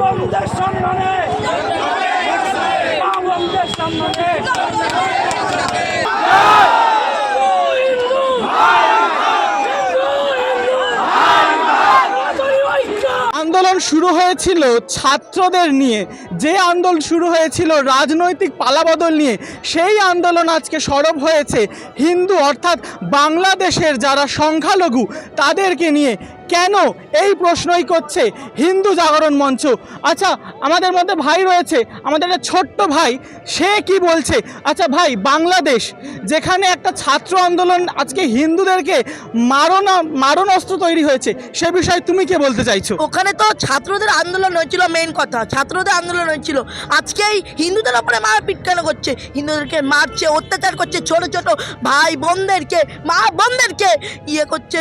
সম্মানে। সম্মানে। আন্দোলন শুরু হয়েছিল ছাত্রদের নিয়ে। যে আন্দোলন শুরু হয়েছিল রাজনৈতিক পালাবদল নিয়ে, সেই আন্দোলন আজকে সরব হয়েছে। হিন্দু অর্থাৎ বাংলাদেশের যারা সংখ্যালঘু, তাদেরকে নিয়ে কেন এই প্রশ্নই করছে হিন্দু জাগরণ মঞ্চ? আচ্ছা আমাদের মধ্যে ভাই রয়েছে, আমাদের একটা ছোট্ট ভাই, সে কি বলছে? আচ্ছা ভাই, বাংলাদেশ, যেখানে একটা ছাত্র আন্দোলন আজকে হিন্দুদেরকে মারণ মারণ অস্ত্র তৈরি হয়েছে, সে বিষয়ে তুমি কে বলতে চাইছো? ওখানে তো ছাত্রদের আন্দোলন হয়েছিল মেইন কথা। ছাত্রদের আন্দোলন হয়েছিল। আজকে এই হিন্দুদের ওপরে মারপিট কেন করছে? হিন্দুদেরকে মারছে, অত্যাচার করছে ছোট ছোট ভাই বোনদেরকে, মা বোনদেরকে ইয়ে করছে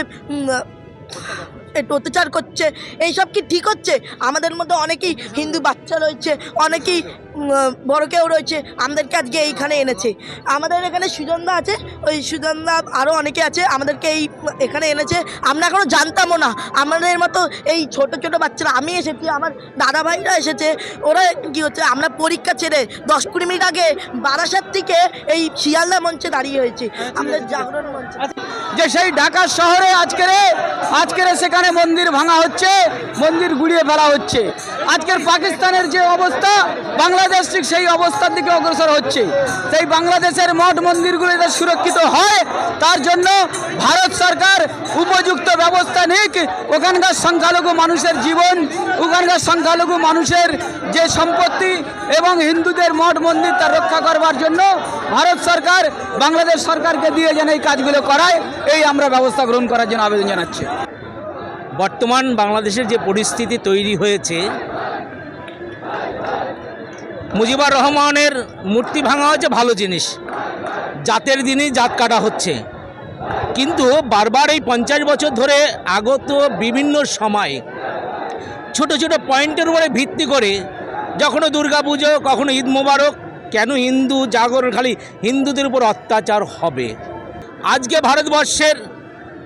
একটু অত্যাচার করছে, এইসব কি ঠিক হচ্ছে? আমাদের মধ্যে অনেকেই হিন্দু বাচ্চা রয়েছে, অনেকেই বড় কেউ রয়েছে, আমাদেরকে আজকে এইখানে এনেছে। আমাদের এখানে সুজনদা আছে, ওই সুজনদা আরও অনেকে আছে, আমাদেরকে এই, এখানে এনেছে। আমরা এখনও জানতামও না। আমাদের মতো এই ছোট ছোট বাচ্চারা, আমি এসেছি, আমার দাদা ভাইরা এসেছে, ওরা কি হচ্ছে, আমরা পরীক্ষা ছেড়ে দশ কুড়ি মিনিট আগে বারাসাত থেকে এই শিয়ালদা মঞ্চে দাঁড়িয়ে হয়েছি। আমাদের জাগরণ যে সেই ঢাকা শহরে আজকের আজকের সেখানে মন্দির ভাঙা হচ্ছে মন্দির গুড়িয়ে ফেলা হচ্ছে। আজকের পাকিস্তানের যে অবস্থা, বাংলাদেশ ঠিক সেই অবস্থার দিকে অগ্রসর হচ্ছে। সেই বাংলাদেশের মঠ মন্দিরগুলো যাতে সুরক্ষিত হয়। তার জন্য ভারত সরকার উপযুক্ত ব্যবস্থা নিক। ওখানকার সংখ্যালঘু মানুষের জীবন, ওখানকার সংখ্যালঘু মানুষের যে সম্পত্তি এবং হিন্দুদের মঠ মন্দির তা রক্ষা করবার জন্য ভারত সরকার, বাংলাদেশ সরকারকে দিয়ে যেন এই কাজগুলো করায়, এই আমরা ব্যবস্থা গ্রহণ করার জন্য আবেদন জানাচ্ছি। বর্তমান বাংলাদেশের যে পরিস্থিতি তৈরি হয়েছে মুজিবুর রহমানের মূর্তি ভাঙা হচ্ছে ভালো জিনিস। জাতের দিনই জাত কাটা হচ্ছে। কিন্তু বারবার এই পঞ্চাশ বছর ধরে আগত বিভিন্ন সময় ছোট ছোট পয়েন্টের উপরে ভিত্তি করে যখনও পুজো কখনো ঈদ মোবারক, কেন হিন্দু জাগরণ, খালি হিন্দুদের উপর অত্যাচার হবে? আজকে ভারতবর্ষের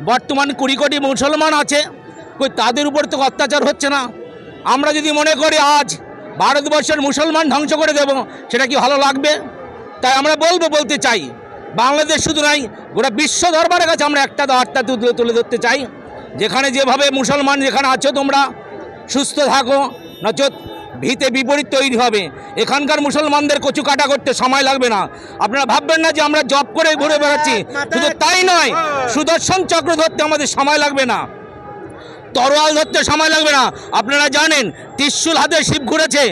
বর্তমান কুড়ি কোটি মুসলমান আছে, কই তাদের উপর তো অত্যাচার হচ্ছে না। আমরা যদি মনে করি আজ ভারতবর্ষের মুসলমান ধ্বংস করে দেব সেটা কি ভালো লাগবে? তাই আমরা বলব বলতে চাই বাংলাদেশ শুধু নাই গোটা বিশ্ব দরবারের কাছে আমরা একটা বার্তা তুলে তুলে ধরতে চাই যেখানে যেভাবে মুসলমান যেখানে আছো তোমরা সুস্থ থাকো নচেত ভিতে বিপরীত তৈরি হবে। এখানকার মুসলমানদের কচু কাটা করতে সময় লাগবে না। আপনারা ভাববেন না যে আমরা জব করে ঘুরে বেড়াচ্ছি শুধু তাই নয় সুদর্শন চক্র ধরতে আমাদের সময় লাগবে না। তরোয়াল ধরতে সময় লাগবে না। আপনারা জানেন, ত্রিশুল হাতে শিব ঘুরেছে।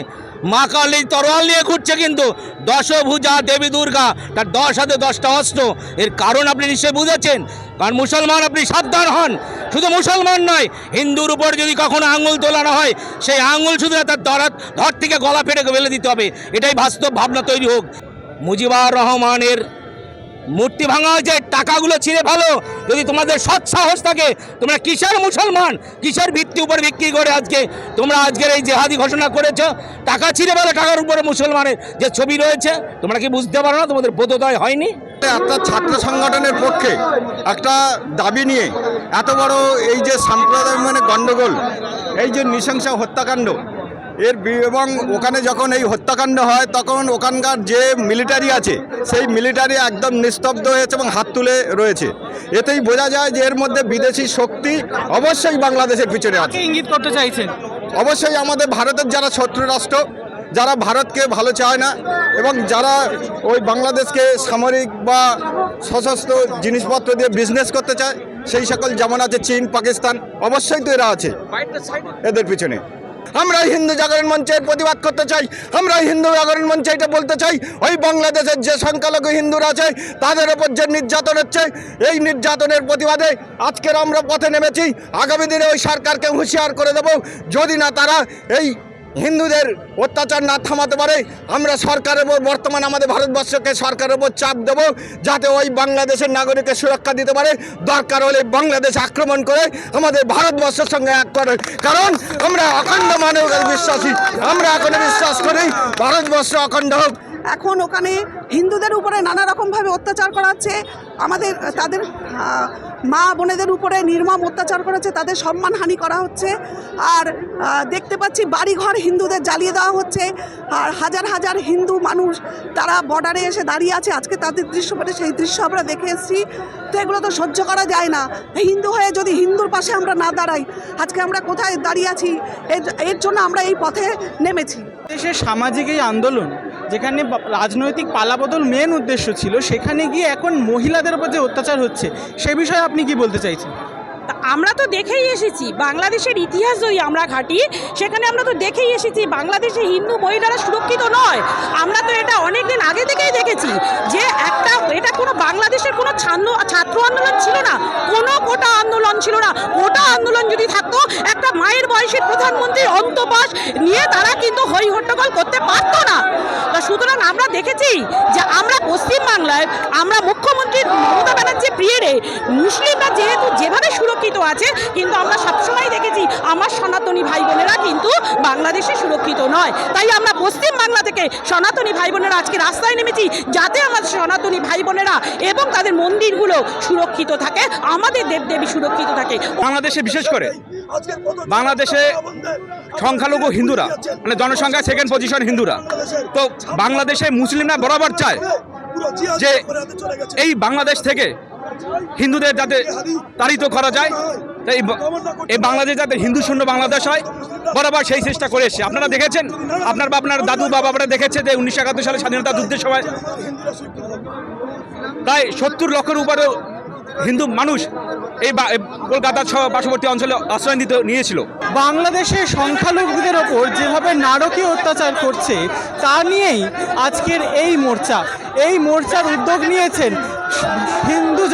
মা কালী তরোয়াল নিয়ে ঘুরছে কিন্তু দশভুজা দেবী দুর্গা, তার দশ হাতে দশটা অস্ত্র। এর কারণ আপনি নিশ্চয়ই বুঝেছেন, কারণ মুসলমান আপনি সাবধান হন। শুধু মুসলমান নয়, হিন্দুর উপর যদি কখনো আঙুল তোলানো হয়, সেই আঙুল শুধু তার দরাত ধর থেকে গলা ফেটে ফেলে দিতে হবে। এটাই বাস্তব ভাবনা তৈরি হোক। মুজিবুর রহমানের মূর্তি ভাঙা হয়েছে, টাকাগুলো ছিঁড়ে ভালো যদি তোমাদের সৎ সাহস থাকে, তোমরা কিসের মুসলমান? কিসের ভিত্তি উপর বিক্রি করে আজকে তোমরা আজকের এই জেহাদি ঘোষণা করেছ? টাকা ছিঁড়ে ভালো টাকার উপরে মুসলমানের যে ছবি রয়েছে। তোমরা কি বুঝতে পারো না তোমাদের বোধোদয় হয়নি? একটা ছাত্র সংগঠনের পক্ষে একটা দাবি নিয়ে এত বড় এই যে সাম্প্রদায়িক মানে গণ্ডগোল, এই যে নৃশংস হত্যাকাণ্ড এর এবং ওখানে যখন এই হত্যাকাণ্ড হয় তখন ওখানকার যে মিলিটারি আছে সেই মিলিটারি একদম নিস্তব্ধ হয়েছে এবং হাত তুলে রয়েছে। এতেই বোঝা যায় যে এর মধ্যে বিদেশি শক্তি অবশ্যই বাংলাদেশের পিছনে আছে। ইঙ্গিত করতে চাইছেন? অবশ্যই আমাদের ভারতের যারা শত্রু রাষ্ট্র যারা ভারতকে ভালো চায় না এবং যারা ওই বাংলাদেশকে সামরিক বা সশস্ত্র জিনিসপত্র দিয়ে বিজনেস করতে চায় সেই সকল যেমন আছে চীন পাকিস্তান অবশ্যই তো এরা আছে এদের পিছনে। আমরা হিন্দু জাগরণ মঞ্চের প্রতিবাদ করতে চাই আমরা হিন্দু জাগরণ মঞ্চে এটা বলতে চাই, ওই বাংলাদেশের যে সংখ্যালঘু হিন্দুরা আছে, তাদের ওপর যে নির্যাতন হচ্ছে, এই নির্যাতনের প্রতিবাদে আজকের আমরা পথে নেমেছি। আগামী দিনে ওই সরকারকে হুঁশিয়ার করে দেব। যদি না তারা এই হিন্দুদের অত্যাচার না থামাতে পারে, আমরা সরকারের ওপর, বর্তমান আমাদের ভারতবর্ষকে সরকারের ওপর চাপ দেব, যাতে ওই বাংলাদেশের নাগরিকের সুরক্ষা দিতে পারে। দরকার হলে বাংলাদেশ আক্রমণ করে আমাদের ভারতবর্ষের সঙ্গে এক করে। কারণ আমরা অখণ্ড মানব বিশ্বাসী, আমরা এখনও বিশ্বাস করি, ভারতবর্ষ অখণ্ড হোক। এখন ওখানে হিন্দুদের উপরে নানা রকমভাবে অত্যাচার করা হচ্ছে। আমাদের, তাদের মা বোনেদের উপরে নির্মম অত্যাচার করেছে তাদের সম্মানহানি করা হচ্ছে। আর দেখতে পাচ্ছি বাড়িঘর হিন্দুদের জ্বালিয়ে দেওয়া হচ্ছে। আর হাজার হাজার হিন্দু মানুষ তারা বর্ডারে এসে দাঁড়িয়ে আছে। আজকে তাদের দৃশ্যপটে সেই দৃশ্য আমরা দেখে এসেছি। তো এগুলো তো সহ্য করা যায় না। হিন্দু হয়ে যদি হিন্দুর পাশে আমরা না দাঁড়াই, আজকে আমরা কোথায় দাঁড়িয়ে আছি? এর জন্য আমরা এই পথে নেমেছি। দেশের সামাজিক এই আন্দোলন যেখানে রাজনৈতিক পালাবদল মেন উদ্দেশ্য ছিল, সেখানে গিয়ে এখন মহিলাদের উপর যে অত্যাচার হচ্ছে, সে বিষয়ে আপনি কি বলতে চাইছেন? আমরা তো দেখেই এসেছি, বাংলাদেশের ইতিহাস যদি আমরা ঘাঁটি, সেখানে আমরা তো দেখেই এসেছি বাংলাদেশে হিন্দু মহিলারা সুরক্ষিত নয়। আমরা তো এটা অনেক দিন আগে থেকেই দেখেছি যে একটা, এটা কোনো বাংলাদেশের কোনো ছাত্র ছাত্র আন্দোলন ছিল না। কোনো কোটা আন্দোলন ছিল না। কোটা আন্দোলন যদি থাকতো, একটা মায়ের বয়সের প্রধানমন্ত্রীর অন্তপাস নিয়ে তারা কিন্তু হই হট্টগোল করতে পারতো না। সুতরাং আমরা দেখেছি যে আমরা পশ্চিমবাংলায়, আমরা মুখ্যমন্ত্রী মমতা ব্যানার্জির পিরিয়ডে মুসলিমরা যেহেতু যেভাবে সুরক্ষিত আছে কিন্তু আমরা সবসময় দেখেছি আমার সনাতনী ভাই বোনেরা কিন্তু বাংলাদেশে সুরক্ষিত নয়। তাই আমরা পশ্চিম বাংলা থেকে সনাতনী ভাই বোনেরা আজকে রাস্তায় নেমেছি যাতে আমাদের সনাতনী ভাই বোনেরা এবং তাদের মন্দিরগুলো সুরক্ষিত থাকে আমাদের দেবদেবী সুরক্ষিত থাকে। বাংলাদেশে বিশেষ করে বাংলাদেশে সংখ্যালঘু হিন্দুরা মানে জনসংখ্যা সেকেন্ড পজিশন হিন্দুরা। তো বাংলাদেশে মুসলিমরা বরাবর চায় যে এই বাংলাদেশ থেকে হিন্দুদের যাতে তাড়িত করা যায়, তাই এই বাংলাদেশ যাতে হিন্দু শূন্য বাংলাদেশ হয়, বরাবর সেই চেষ্টা করে এসছে। আপনারা দেখেছেন, আপনার বা আপনার দাদু বা বাবারা দেখেছে যে উনিশশো একাত্তর সালে স্বাধীনতা যুদ্ধের সময় প্রায় সত্তর লক্ষের উপরেও হিন্দু মানুষ এই কলকাতা সহ পার্শ্ববর্তী অঞ্চলে আশ্রয় নিতে নিয়েছিল। বাংলাদেশে সংখ্যালঘুদের ওপর যেভাবে নারকীয় অত্যাচার করছে, তা নিয়েই আজকের এই মোর্চা। এই মোর্চার উদ্যোগ নিয়েছেন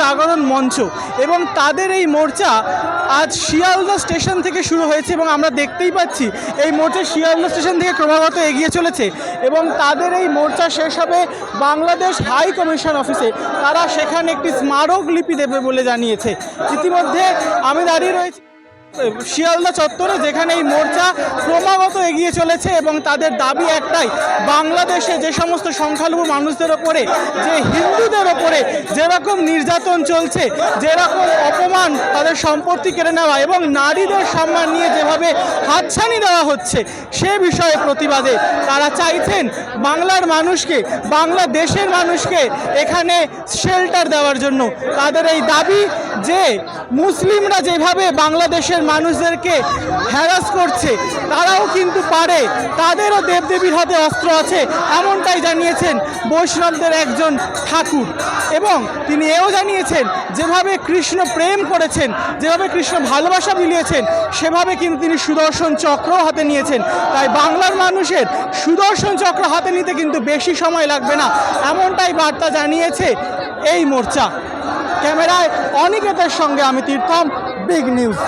জাগরণ মঞ্চ এবং তাদের এই মোর্চা আজ শিয়ালদা স্টেশন থেকে শুরু হয়েছে এবং আমরা দেখতেই পাচ্ছি এই মোর্চা শিয়ালদা স্টেশন থেকে ক্রমাগত এগিয়ে চলেছে এবং তাদের এই মোর্চা শেষ হবে বাংলাদেশ হাই কমিশন অফিসে। তারা সেখানে একটি স্মারক লিপি দেবে বলে জানিয়েছে। ইতিমধ্যে আমি দাঁড়িয়ে রয়েছি। শিয়ালদা চত্বরে যেখানে এই মোর্চা ক্রমাগত এগিয়ে চলেছে এবং তাদের দাবি একটাই, বাংলাদেশে যে সমস্ত সংখ্যালঘু মানুষদের ওপরে, যে হিন্দুদের ওপরে যেরকম নির্যাতন চলছে, যেরকম অপমান তাদের সম্পত্তি কেড়ে নেওয়া এবং নারীদের সম্মান নিয়ে যেভাবে হাতছানি দেওয়া হচ্ছে, সে বিষয়ে প্রতিবাদে তারা চাইছেন বাংলার মানুষকে, বাংলাদেশের মানুষকে এখানে শেল্টার দেওয়ার জন্য। তাদের এই দাবি যে মুসলিমরা যেভাবে বাংলাদেশের মানুষদেরকে হ্যারাস করছে, তারাও কিন্তু পারে। তাদেরও দেবদেবীর হাতে অস্ত্র আছে, এমনটাই জানিয়েছেন বৈষ্ণবদের একজন ঠাকুর। এবং তিনি এও জানিয়েছেন, যেভাবে কৃষ্ণ প্রেম করেছেন, যেভাবে কৃষ্ণ ভালোবাসা বিলিয়েছেন সেভাবে কিন্তু তিনি সুদর্শন চক্র হাতে নিয়েছেন। তাই বাংলার মানুষের সুদর্শন চক্র হাতে নিতে কিন্তু বেশি সময় লাগবে না, এমনটাই বার্তা জানিয়েছে এই মোর্চা। ক্যামেরায় অনিকেতের সঙ্গে আমি তীর্থম বিগ নিউজ।